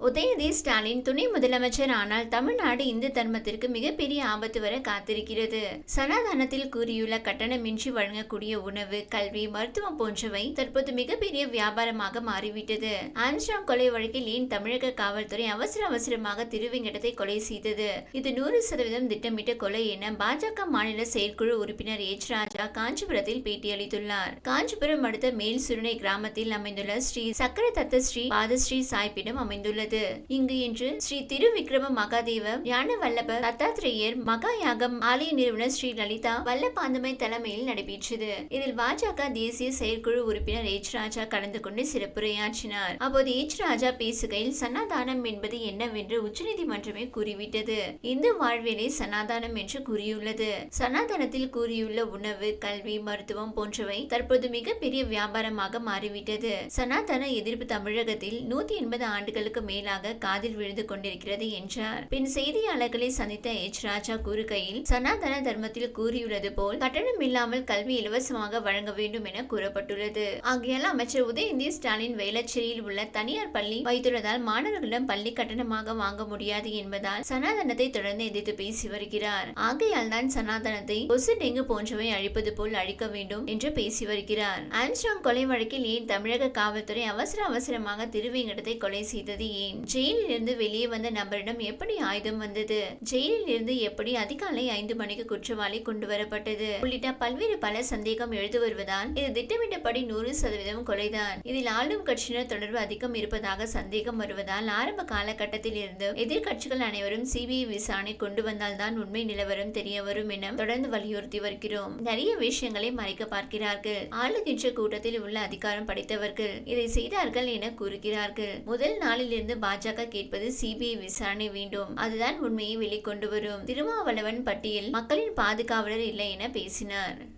உதயநிதி ஸ்டாலின் துணை முதலமைச்சர் ஆனால் தமிழ்நாடு இந்து தர்மத்திற்கு மிகப்பெரிய ஆபத்து வர காத்திருக்கிறது. சனாதனத்தில் கூறியுள்ள கட்டணமின்றி வழங்கக்கூடிய உணவு கல்வி மருத்துவம் போன்றவை தற்போது மிகப்பெரிய வியாபாரமாக மாறிவிட்டது. ஆம்ஸ்ட்ராங் கொலை வழக்கில் ஏன் தமிழக காவல்துறை அவசர அவசரமாக திருவேங்கடத்தை கொலை செய்தது? இது நூறு சதவீதம் திட்டமிட்ட கொலை என பாஜக மாநில செயற்குழு உறுப்பினர் எச். ராஜா காஞ்சிபுரத்தில் பேட்டியளித்துள்ளார். காஞ்சிபுரம் அடுத்த மேல் சுருணை கிராமத்தில் அமைந்துள்ள ஸ்ரீ சக்கர தத்த ஸ்ரீ பாதஸ்ரீ சாய்ப்பிடம் அமைந்துள்ளது இங்கு இன்று ஸ்ரீ திருவிக்ரம மகாதேவ ஞான வல்லப தத்தாத்திரேயர் மகா யாகம் ஆலய நிறுவனர் ஸ்ரீ லலிதா வல்லபாந்தமை தலைமையில் நடைபெற்றது. இதில் பாஜக தேசிய செயற்குழு உறுப்பினர் எச். ராஜா கலந்து கொண்டு சிறப்புரையாற்றினார். அப்போது எச். ராஜா பேசுகையில் சனாதானம் என்பது என்னவென்று உச்சநீதிமன்றமே கூறிவிட்டது. இந்து வாழ்வியலை சனாதானம் என்று கூறியுள்ளது. சனாதனத்தில் கூறியுள்ள உணவு கல்வி மருத்துவம் போன்றவை தற்போது மிகப்பெரிய வியாபாரமாக மாறிவிட்டது. சனாதன எதிர்ப்பு தமிழகத்தில் நூத்தி எண்பது ஆண்டுகளுக்கு மேல் மேலாக காதில் விழுந்து கொண்டிருக்கிறது என்றார். பின் செய்தியாளர்களை சந்தித்த எச். ராஜா கூறுகையில் சனாதன தர்மத்தில் கூறியுள்ளது போல் கட்டணம் இல்லாமல் கல்வி இலவசமாக வழங்க வேண்டும் என கூறப்பட்டுள்ளது. ஆகையால் அமைச்சர் உதயநிதி ஸ்டாலின் வேளச்சேரியில் உள்ள தனியார் பள்ளி வைத்துள்ளதால் மாணவர்களிடம் பள்ளி கட்டணமாக வாங்க முடியாது என்பதால் சனாதனத்தை தொடர்ந்து எதிர்த்து பேசி வருகிறார். ஆகையால் தான் சனாதனத்தை கொசு டெங்கு போன்றவை அழிப்பது போல் அழிக்க வேண்டும் என்று பேசி வருகிறார். ஆம்ஸ்ட்ராங் கொலை வழக்கில் ஏன் தமிழக காவல்துறை அவசர அவசரமாக திருவேங்கடத்தை கொலை செய்தது ஏன்? ஜெயிலில் இருந்து வெளியே வந்த நபரிடம் எப்படி ஆயுதம் வந்தது? ஜெயிலில் இருந்து எப்படி அதிகாலை ஐந்து மணிக்கு குற்றவாளி கொண்டு வரப்பட்டது? உள்ளிட்ட பல்வேறு பல சந்தேகம் எழுது வருவதால் இது திட்டமிட்டபடி நூறு சதவீதம் கொலைதான். இதில் ஆளும் கட்சியினர் தொடர்பு அதிகம் இருப்பதாக சந்தேகம் வருவதால் ஆரம்ப காலகட்டத்தில் இருந்து எதிர்க்கட்சிகள் அனைவரும் சிபிஐ விசாரணை கொண்டு வந்தால்தான் உண்மை நிலவரம் தெரிய வரும் என தொடர்ந்து வலியுறுத்தி வருகிறோம். நிறைய விஷயங்களை மறைக்க பார்க்கிறார்கள். ஆளுகின்ற கூட்டத்தில் உள்ள அதிகாரம் படைத்தவர்கள் இதை செய்தார்கள் என கூறுகிறார்கள். முதல் நாளில் இருந்து பாஜக கேட்பது சிபிஐ விசாரணை வேண்டும். அதுதான் உண்மையை வெளிக்கொண்டு வரும். திருமாவளவன் பட்டியல் மக்களின் பாதுகாவலர் இல்லை என பேசினார்.